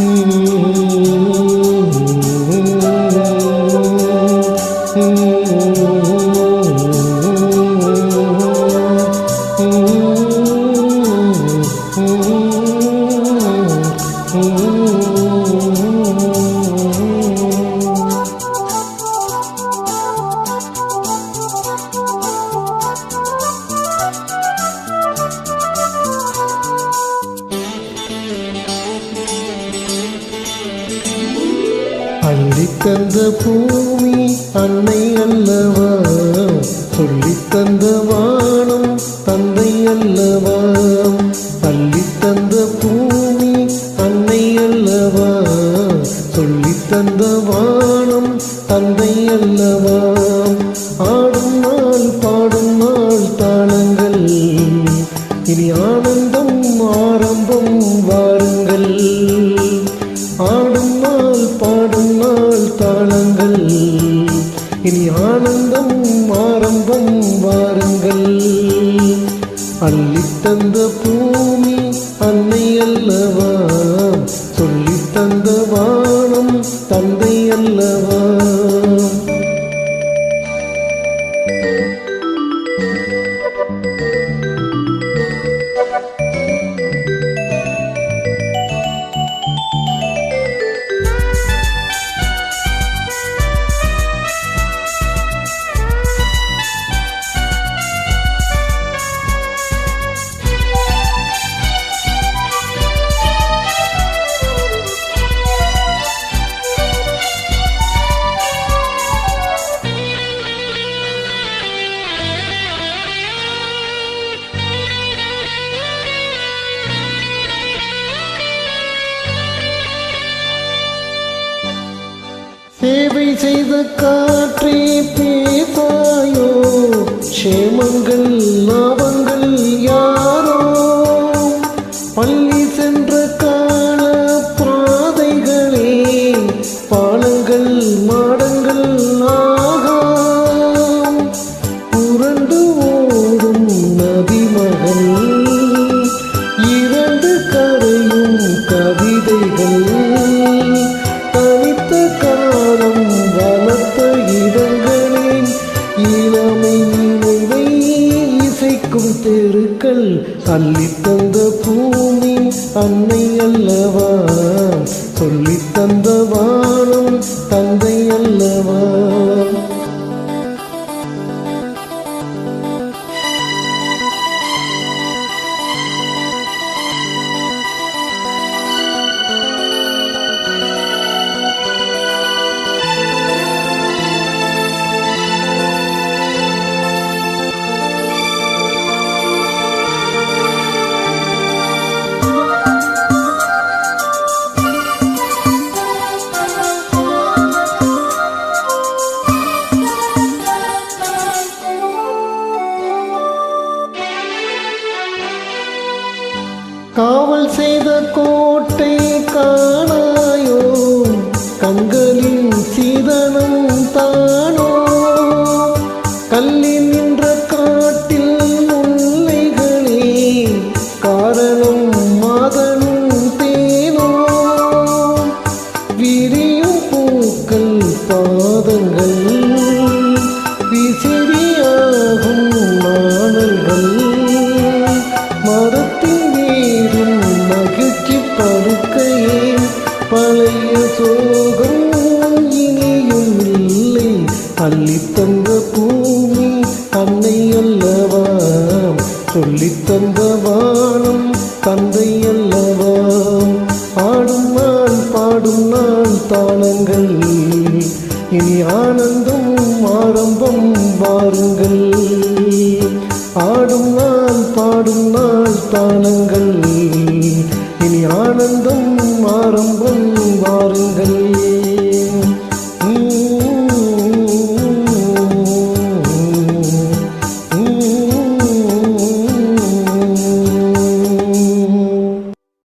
see தந்த பூமி அன்னை அல்லவா? சொல்லித்தந்த வானம் தந்தை அல்லவா? அள்ளித்தந்த பூமி அன்னை அல்லவா? சொல்லித்தந்த வானம் தந்தை அல்லவா? ஆடும் நாள் பாடும் நாள் தாளங்கள். இனி ஆனந்தம் ஆரம்பம் வாருங்கள். ஆடும் நாள் பாடும் இனி ஆனந்தம் ஆரம்பம் வாருங்கள். அள்ளித்தந்த பூமி அன்னை அல்லவா? சொல்லித்தந்த வானம் தந்தை அல்லவா? செய்த காற்றே பேசாயோ க்ஷேமங்கள் லாபங்கள் யாரோ? பள்ளி சென்ற கால பாதைகளே பாலங்கள் மாடங்கள் ஆகாம் புரண்டு ஓடும் நதிமகள் இரண்டு கரையும் கவிதைகள். இசைக்கும் தெருக்கள் அள்ளி தந்த பூமி அன்னை அல்லவா? சொல்லி தந்த வானம் தந்தை அல்லவா? காவல் செய்த கோட்டை காணாயோ? கண்களின் சீதனம் தானோ? கல்லில் நின்ற காட்டில் முல்லைகளே காரணம் சோகம் இனியும் இல்லை. அள்ளித்தந்த பூமி அன்னை அல்லவாம் சொல்லித்தந்த வானம் தந்தை அல்லவாம் ஆடும் நான் பாடும் நான் தாளங்கள். இனி ஆனந்தம் ஆரம்பம் வாருங்கள். ஆடும் நான் பாடும் நான் தாளங்கள். இனி ஆனந்தம் ஆரம்பம்